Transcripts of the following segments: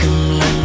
gemlang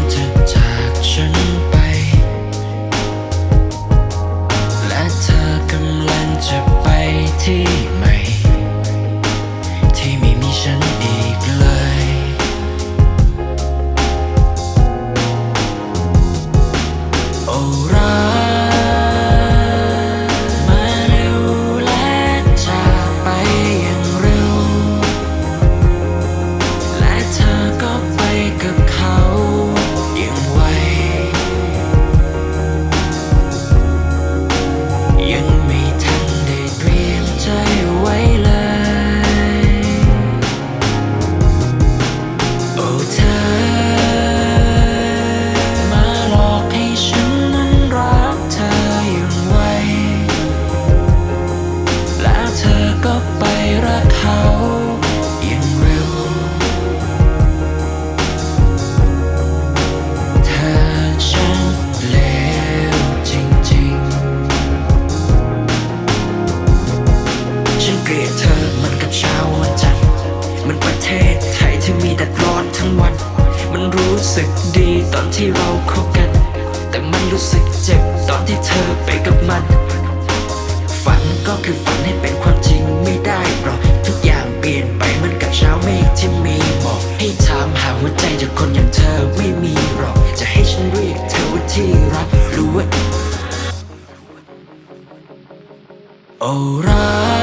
สึกดีตอนที่เราคบกัน แต่มันรู้สึกเจ็บตอนที่เธอไปกับมัน ฝันก็คือฝันให้เป็นความจริงไม่ได้หรอกทุกอย่างเปลี่ยนไปเหมือนกับเช้าเมฆที่มีหมอกให้ถามหาหัวใจจากคนอย่างเธอไม่มีหรอกจะให้ฉันเรียกเธอว่าที่รักรือว่าโอ้รัก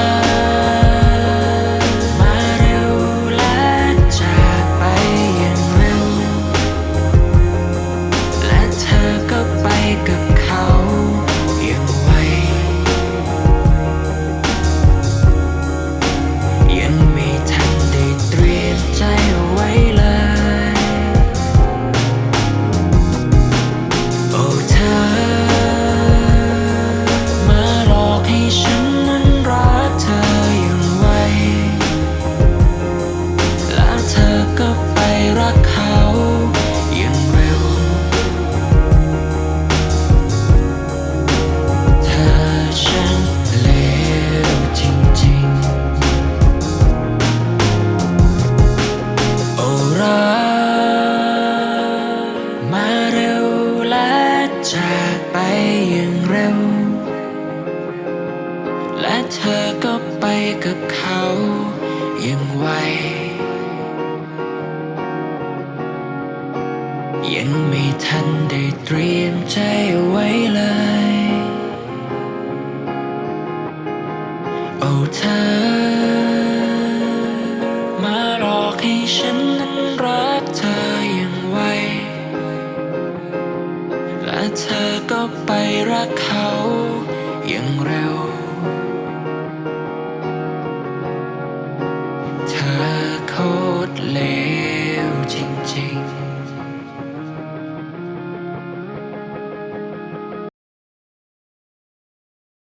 เธอก็ไปกับเขาอย่างไวยังไม่ทันได้เตรียมใจเอาไว้เลย โอ้เธอ มาหลอกให้ฉันนั้นรักเธออย่างไวและเธอก็ไปรักเขา